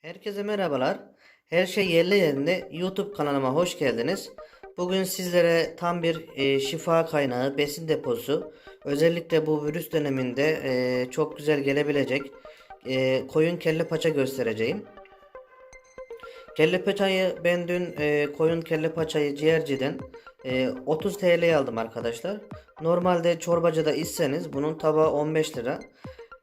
Herkese merhabalar. Her şey yerli yerinde YouTube kanalıma hoş geldiniz. Bugün sizlere tam bir e, şifa kaynağı, besin deposu, özellikle bu virüs döneminde e, çok güzel gelebilecek e, koyun kelle paça göstereceğim. Kelle paçayı ben dün e, koyun kelle paçayı ciğerciden e, 30 TL'ye aldım arkadaşlar. Normalde çorbacıda içseniz bunun tabağı 15 lira.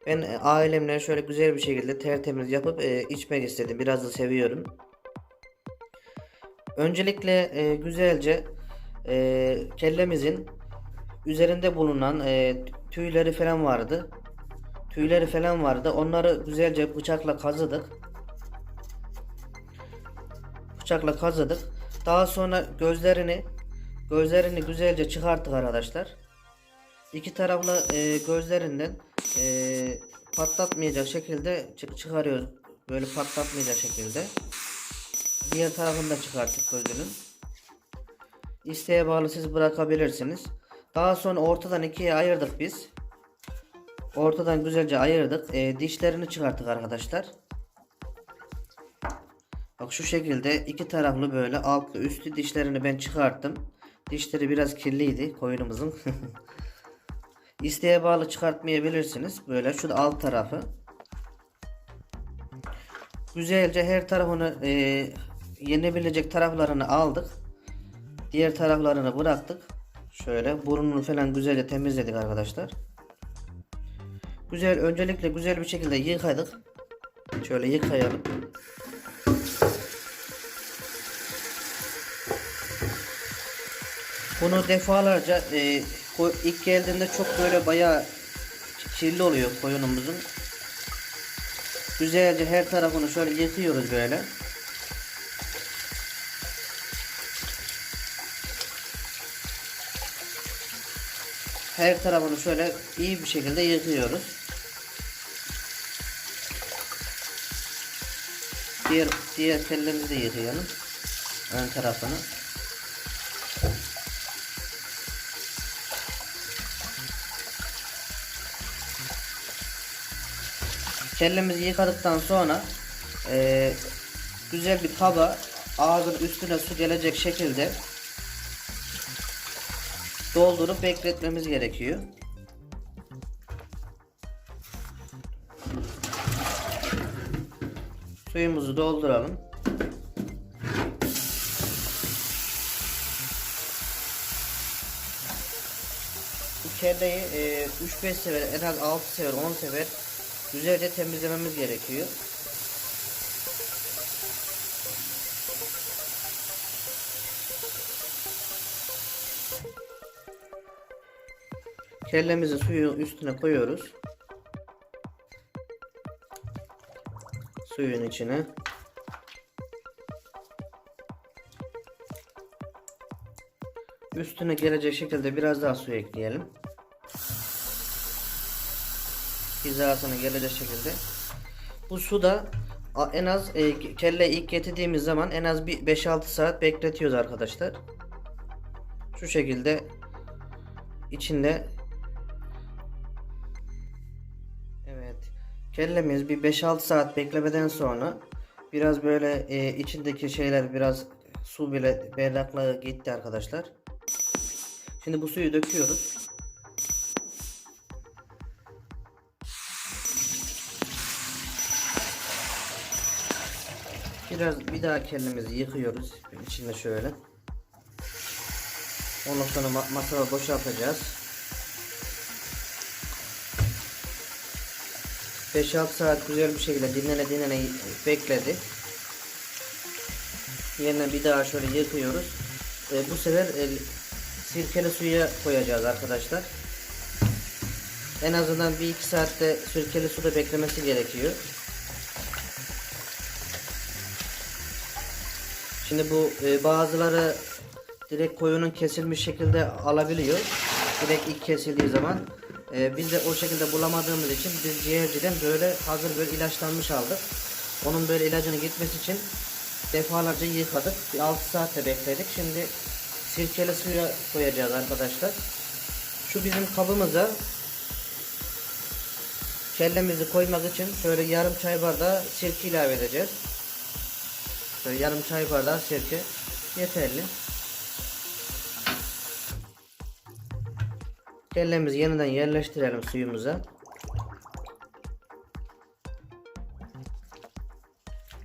Ben e, ailemle şöyle güzel bir şekilde tertemiz yapıp e, içmek istedim. Biraz da seviyorum. Öncelikle e, güzelce e, kellemizin üzerinde bulunan e, tüyleri falan vardı. Tüyleri falan vardı. Onları güzelce bıçakla kazıdık. Bıçakla kazıdık. Daha sonra gözlerini gözlerini güzelce çıkarttık arkadaşlar. İki taraflı e, gözlerinden e, patlatmayacak şekilde çık çıkarıyoruz. Böyle patlatmayacak şekilde. Diğer tarafını da çıkarttık gözünün. İsteğe bağlı siz bırakabilirsiniz. Daha sonra ortadan ikiye ayırdık biz. Ortadan güzelce ayırdık. E, dişlerini çıkarttık arkadaşlar. Bak şu şekilde iki taraflı böyle altlı üstlü dişlerini ben çıkarttım. Dişleri biraz kirliydi koyunumuzun. İsteğe bağlı çıkartmayabilirsiniz. Böyle şu da alt tarafı. Güzelce her tarafını e, yenebilecek taraflarını aldık. Diğer taraflarını bıraktık. Şöyle burnunu falan güzelce temizledik arkadaşlar. Güzel öncelikle güzel bir şekilde yıkadık. Şöyle yıkayalım. Bunu defalarca e, ilk geldiğinde çok böyle bayağı kirli oluyor koyunumuzun. Güzelce her tarafını şöyle yıkıyoruz böyle. Her tarafını şöyle iyi bir şekilde yıkıyoruz. Diğer diğer tellerimizi de yıkayalım. Ön tarafını. Kellemizi yıkadıktan sonra eee, güzel bir kaba ağzın üstüne su gelecek şekilde doldurup bekletmemiz gerekiyor. Suyumuzu dolduralım. Bu kelleyi e, 3-5 sefer en az 6 sefer 10 sefer güzelce temizlememiz gerekiyor. Kellemizi suyu üstüne koyuyoruz. Suyun içine. Üstüne gelecek şekilde biraz daha su ekleyelim. Hizasına gelecek şekilde. Bu suda en az e, kelle ilk getirdiğimiz zaman en az bir 5-6 saat bekletiyoruz arkadaşlar. Şu şekilde içinde Evet. Kellemiz bir 5-6 saat beklemeden sonra biraz böyle e, içindeki şeyler biraz su bile berraklığı gitti arkadaşlar. Şimdi bu suyu döküyoruz. Biraz bir daha kendimizi yıkıyoruz. İçinde şöyle. Ondan sonra ma masada boşaltacağız. 5-6 saat güzel bir şekilde dinlene dinlene bekledi. Yerine bir daha şöyle yıkıyoruz. E, bu sefer e, sirkeli suya koyacağız arkadaşlar. En azından 1-2 saatte sirkeli suda beklemesi gerekiyor. Şimdi bu e, bazıları direkt koyunun kesilmiş şekilde alabiliyor. Direkt ilk kesildiği zaman. E, biz de o şekilde bulamadığımız için biz ciğerciden böyle hazır böyle ilaçlanmış aldık. Onun böyle ilacını gitmesi için defalarca yıkadık. Bir 6 saatte bekledik. Şimdi sirkeli suya koyacağız arkadaşlar. şu bizim kabımıza kellemizi koymak için şöyle yarım çay bardağı sirke ilave edeceğiz. Şöyle yarım çay bardağı sirke yeterli. Kellemizi yeniden yerleştirelim suyumuza.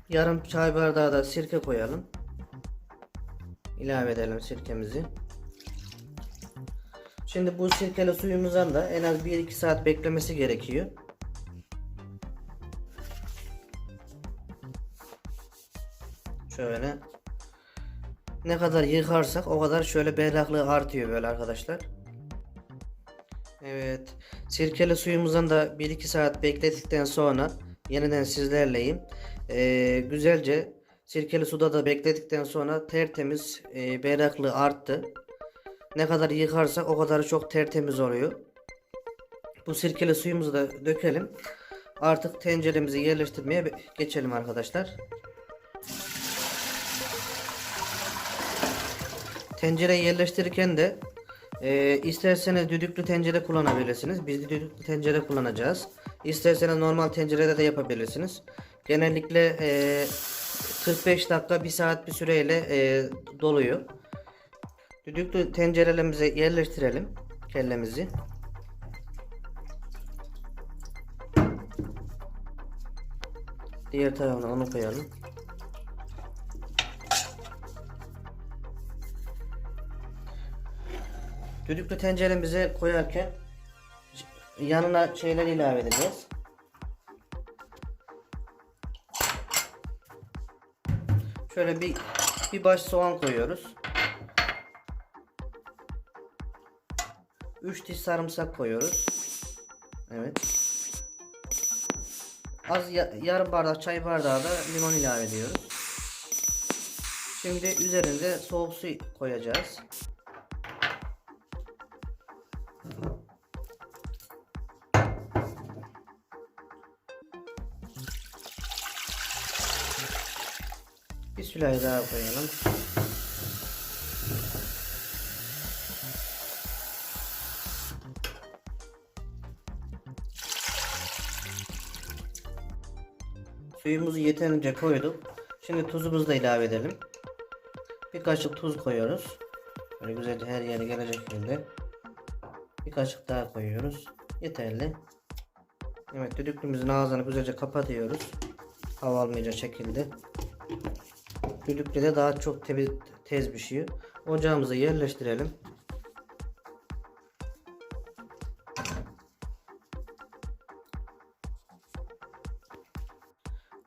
Yarım çay bardağı da sirke koyalım. İlave edelim sirkemizi. Şimdi bu sirkeli suyumuzdan da en az 1-2 saat beklemesi gerekiyor. Şöyle. Ne kadar yıkarsak o kadar şöyle berraklığı artıyor böyle arkadaşlar. Evet. Sirkeli suyumuzdan da 1-2 saat beklettikten sonra yeniden sizlerleyim. Ee, güzelce sirkeli suda da bekledikten sonra tertemiz e, berraklığı arttı. Ne kadar yıkarsak o kadar çok tertemiz oluyor. Bu sirkeli suyumuzu da dökelim. Artık tenceremizi yerleştirmeye geçelim arkadaşlar. Tencereyi yerleştirirken de e, isterseniz düdüklü tencere kullanabilirsiniz. Biz düdüklü tencere kullanacağız. İsterseniz normal tencerede de yapabilirsiniz. Genellikle e, 45 dakika 1 saat bir süreyle e, doluyor. Düdüklü tencerelerimize yerleştirelim kellemizi. Diğer tarafına onu koyalım. Düdüklü tenceremize koyarken yanına şeyler ilave edeceğiz. Şöyle bir bir baş soğan koyuyoruz. 3 diş sarımsak koyuyoruz. Evet. Az ya- yarım bardak çay bardağı da limon ilave ediyoruz. Şimdi üzerinde soğuk su koyacağız. Sürahi daha koyalım. Suyumuzu yeterince koyduk. Şimdi tuzumuzu da ilave edelim. Bir kaşık tuz koyuyoruz. Böyle güzelce her yere gelecek şekilde. Bir kaşık daha koyuyoruz. Yeterli. Evet düdüklümüzün ağzını güzelce kapatıyoruz. Hava almayacak şekilde. Düdüklü de daha çok temiz, tez pişiyor. Ocağımıza yerleştirelim.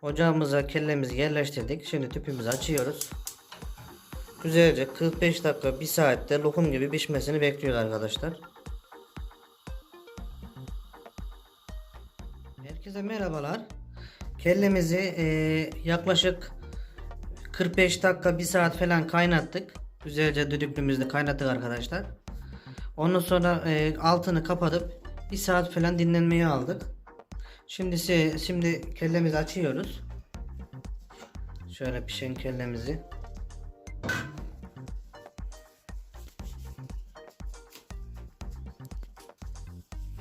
Ocağımıza kellemizi yerleştirdik. Şimdi tüpümüzü açıyoruz. Güzelce 45 dakika 1 saatte lokum gibi pişmesini bekliyor arkadaşlar. Herkese merhabalar. Kellemizi eee, yaklaşık 45 dakika 1 saat falan kaynattık. Güzelce düdüklümüzde kaynattık arkadaşlar. Ondan sonra eee, altını kapatıp 1 saat falan dinlenmeye aldık. Şimdi şimdi kellemizi açıyoruz. Şöyle pişen kellemizi.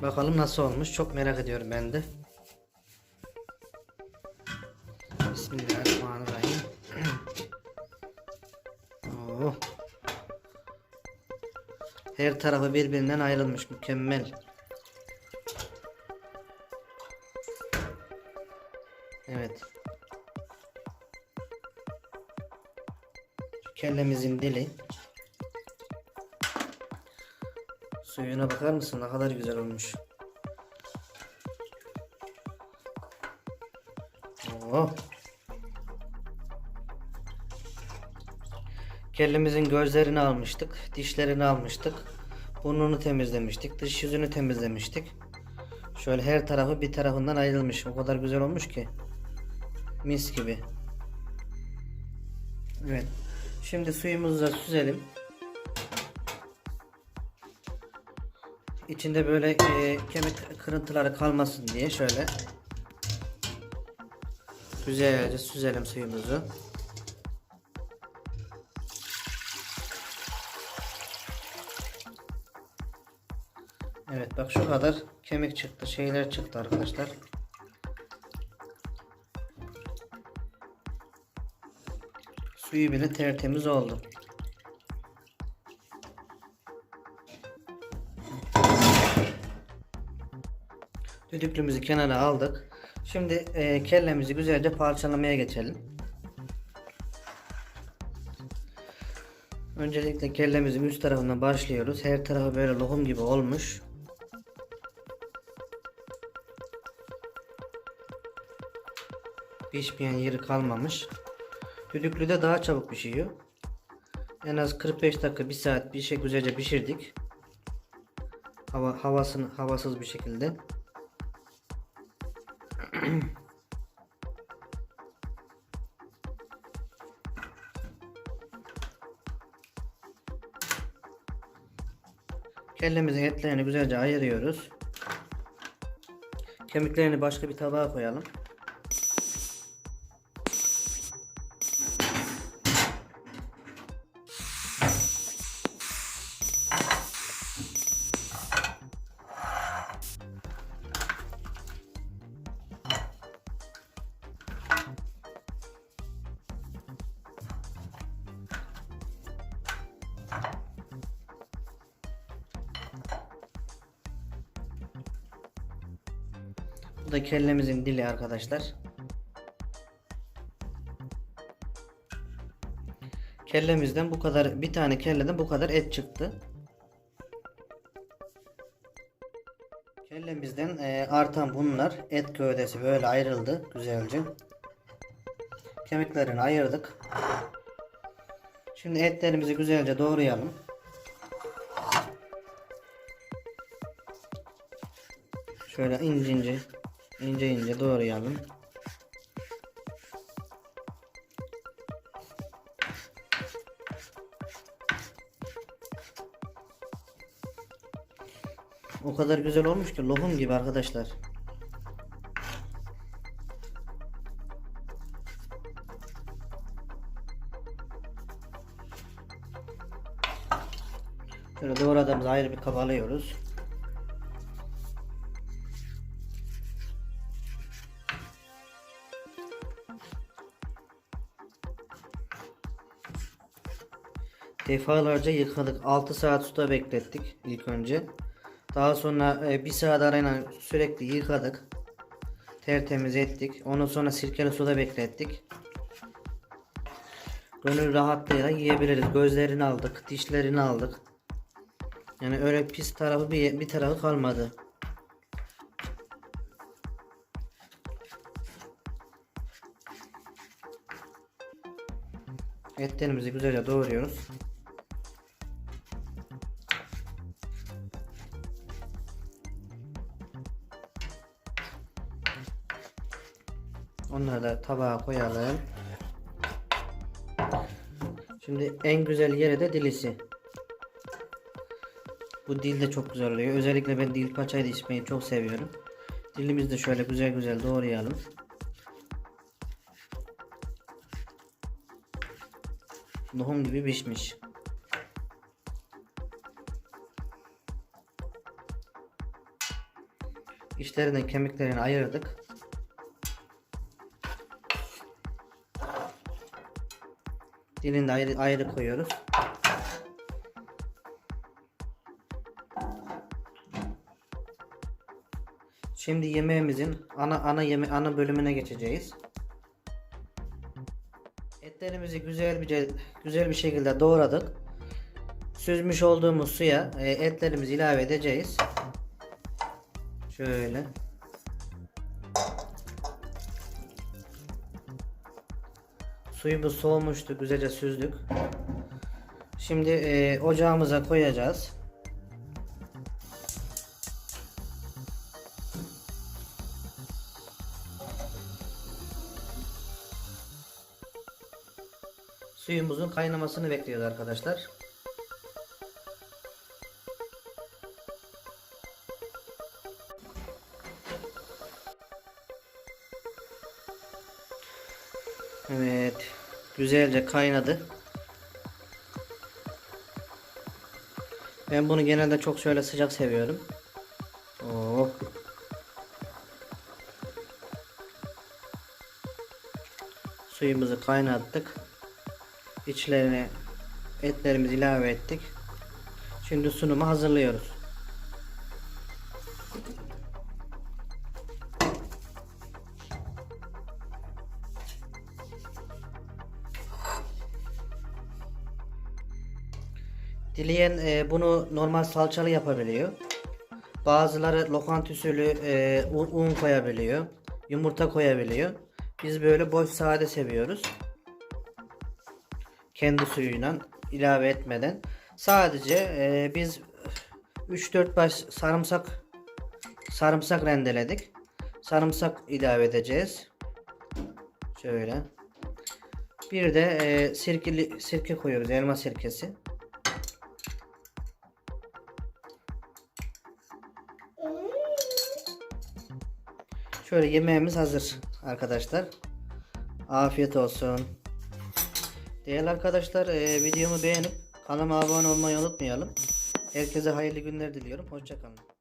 Bakalım nasıl olmuş. Çok merak ediyorum ben de. Her tarafı birbirinden ayrılmış. Mükemmel. Evet. Kellemizin dili. Suyuna bakar mısın? Ne kadar güzel olmuş. Oo. Kellemizin gözlerini almıştık, dişlerini almıştık, burnunu temizlemiştik, dış yüzünü temizlemiştik. Şöyle her tarafı bir tarafından ayrılmış. O kadar güzel olmuş ki. Mis gibi. Evet. Şimdi suyumuzu da süzelim. İçinde böyle e, kemik kırıntıları kalmasın diye şöyle güzelce süzelim suyumuzu. Şu kadar kemik çıktı. Şeyler çıktı arkadaşlar. Suyu bile tertemiz oldu. Düdüklümüzü kenara aldık. Şimdi e, kellemizi güzelce parçalamaya geçelim. Öncelikle kellemizin üst tarafından başlıyoruz. Her tarafı böyle lokum gibi olmuş. Pişmeyen yeri kalmamış. Düdüklüde daha çabuk pişiyor. En az 45 dakika 1 saat bir şey güzelce pişirdik. Hava havasını havasız bir şekilde. Kellemizin etlerini güzelce ayırıyoruz. Kemiklerini başka bir tabağa koyalım. Bu da kellemizin dili arkadaşlar. Kellemizden bu kadar bir tane kelleden bu kadar et çıktı. Kellemizden e, artan bunlar et gövdesi böyle ayrıldı güzelce. Kemiklerini ayırdık. Şimdi etlerimizi güzelce doğrayalım. Şöyle ince ince ince ince doğrayalım. O kadar güzel olmuş ki lokum gibi arkadaşlar. Şöyle doğradığımızı ayrı bir kaba alıyoruz. Defalarca yıkadık. 6 saat suda beklettik ilk önce. Daha sonra 1 saat arayla sürekli yıkadık. Tertemiz ettik. Ondan sonra sirkeli suda beklettik. Gönül rahatlığıyla yiyebiliriz. Gözlerini aldık, dişlerini aldık. Yani öyle pis tarafı bir, bir tarafı kalmadı. Etlerimizi güzelce doğruyoruz. Onları da tabağa koyalım. Şimdi en güzel yeri de dilisi. Bu dil de çok güzel oluyor. Özellikle ben dil paçayı da içmeyi çok seviyorum. Dilimizi de şöyle güzel güzel doğrayalım. Nohum gibi pişmiş. İçlerinden kemiklerini ayırdık. Dilini de ayrı, ayrı koyuyoruz. Şimdi yemeğimizin ana ana yeme ana bölümüne geçeceğiz. Etlerimizi güzel bir güzel bir şekilde doğradık. Süzmüş olduğumuz suya e, etlerimizi ilave edeceğiz. Şöyle. Suyumuz soğumuştu. Güzelce süzdük. Şimdi e, ocağımıza koyacağız. Suyumuzun kaynamasını bekliyoruz arkadaşlar. Evet. Güzelce kaynadı. Ben bunu genelde çok şöyle sıcak seviyorum. Oh. Suyumuzu kaynattık. İçlerine etlerimizi ilave ettik. Şimdi sunumu hazırlıyoruz. Dileyen e, bunu normal salçalı yapabiliyor. Bazıları lokanta usulü e, un, un koyabiliyor. Yumurta koyabiliyor. Biz böyle boş sade seviyoruz. Kendi suyuyla ilave etmeden. Sadece e, biz 3-4 baş sarımsak sarımsak rendeledik. Sarımsak ilave edeceğiz. Şöyle. Bir de e, sirkeli sirke koyuyoruz. Elma sirkesi. Şöyle yemeğimiz hazır arkadaşlar. Afiyet olsun. Değerli arkadaşlar e, videomu beğenip kanalıma abone olmayı unutmayalım. Herkese hayırlı günler diliyorum. Hoşçakalın.